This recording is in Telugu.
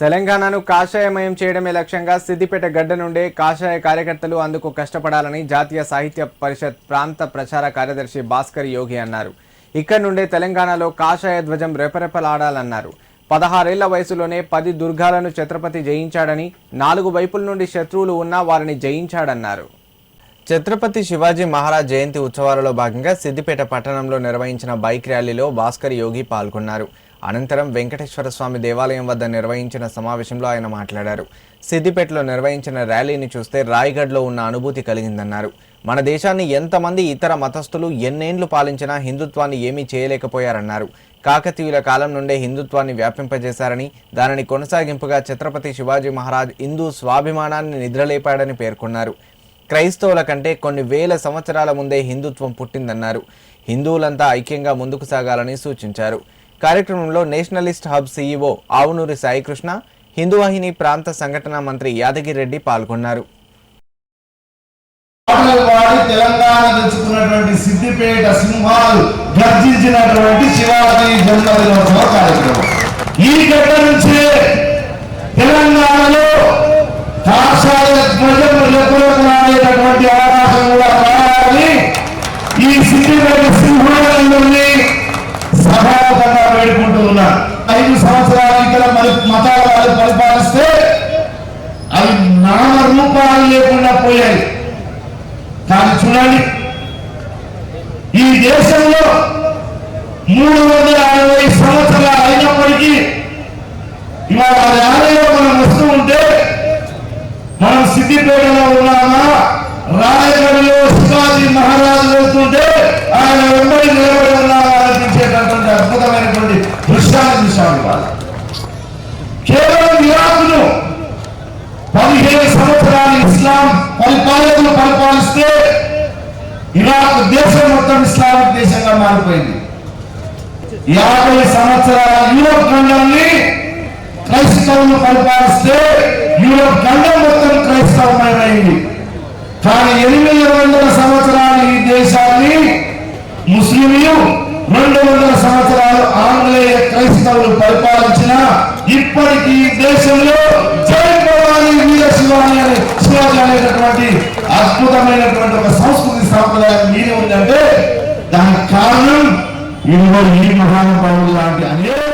తెలంగాణను కాషాయమయం చేయడమే లక్ష్యంగా సిద్దిపేట గడ్డ నుండే కాషాయ కార్యకర్తలు అందుకు కష్టపడాలని జాతీయ సాహిత్య పరిషత్ ప్రాంత ప్రచార కార్యదర్శి భాస్కర్ యోగి అన్నారు. ఇక్కడి నుండే తెలంగాణలో కాషాయ ధ్వజం రెపరెపలాడాలన్నారు. పదహారేళ్ళ వయసులోనే పది దుర్గాలను ఛత్రపతి జయించాడని నాలుగు వైపుల నుండి శత్రువులు ఉన్నా వారిని జయించాడన్నారు. ఛత్రపతి శివాజీ మహారాజ్ జయంతి ఉత్సవాలలో భాగంగా సిద్దిపేట పట్టణంలో నిర్వహించిన బైక్ ర్యాలీలో భాస్కర్ యోగి పాల్గొన్నారు. అనంతరం వెంకటేశ్వర స్వామి దేవాలయం వద్ద నిర్వహించిన సమావేశంలో ఆయన మాట్లాడారు. సిద్దిపేటలో నిర్వహించిన ర్యాలీని చూస్తే రాయ్గఢ్లో ఉన్న అనుభూతి కలిగిందన్నారు. మన దేశాన్ని ఎంతమంది ఇతర మతస్థులు ఎన్నేండ్లు పాలించినా హిందుత్వాన్ని ఏమీ చేయలేకపోయారన్నారు. కాకతీయుల కాలం నుండే హిందుత్వాన్ని వ్యాపింపజేశారని దానిని కొనసాగింపుగా ఛత్రపతి శివాజీ మహారాజ్ హిందూ స్వాభిమానాన్ని నిద్రలేపాడని పేర్కొన్నారు. క్రైస్తవుల కంటే కొన్ని వేల సంవత్సరాల ముందే హిందుత్వం పుట్టిందన్నారు. హిందువులంతా ఐక్యంగా ముందుకు సాగాలని సూచించారు. కార్యక్రమంలో nationalist hub CEO Avunoori Saikrishna Hinduvahini ప్రాంత సంఘటన మంత్రి యాదగిరి రెడ్డి పాల్గొన్నారు. తెలంగాణ తెచ్చుకున్నటువంటి సిద్దిపేట సింహాలు గర్జించినటువంటి శివాజీ జన్మదినోత్సవ కార్యక్రమం. ఈ గడ్డ నుంచే తెలంగాణలో కాషాయ ధ్వజం అవకాశం కూడా నామరూపాలు లేకుండా పోయాయి. కానీ చూడండి ఈ దేశంలో మూడు వందల అరవై సంవత్సరాలు అయినప్పటికీ ఇవాళ ఆలయంలో మనం వస్తూ ఉంటే మనం సిద్దిపేటలో ఉన్నామా రాయగఢలో శివాజీ మహారాజు వెళ్తుంటే ఆయన వెంబడి నిలబడి ఉన్నామా అనిపించేటటువంటి అద్భుతమైనటువంటి దృశ్యాన్ని చూశాము ఇవాళ కేవలం ఇరాకును పదిహేను సంవత్సరాలు ఇస్లాం పరిపాలకులు పరిపాలిస్తే ఇరాక్ దేశం మొత్తం ఇస్లామిక్ దేశంగా మారిపోయింది. యాభై సంవత్సరాల యూరోప్ ఖండాన్ని క్రైస్తవులు పరిపాలిస్తే యూరోప్ ఖండం మొత్తం క్రైస్తవమైనది కానీ ఎనిమిది వందల సంవత్సరాలు ఈ దేశాన్ని ముస్లింలు రెండు వందల సంవత్సరాలు ఆంగ్లేయ క్రైస్తవులు పరిపాలించిన ఇప్పటికీ ఈ దేశంలో అద్భుతమైనటువంటి ఒక సంస్కృతి సాంప్రదాయం మీద ఉందంటే దానికి కారణం ఇదిగో ఈ మహానుభావులు లాంటి అనేక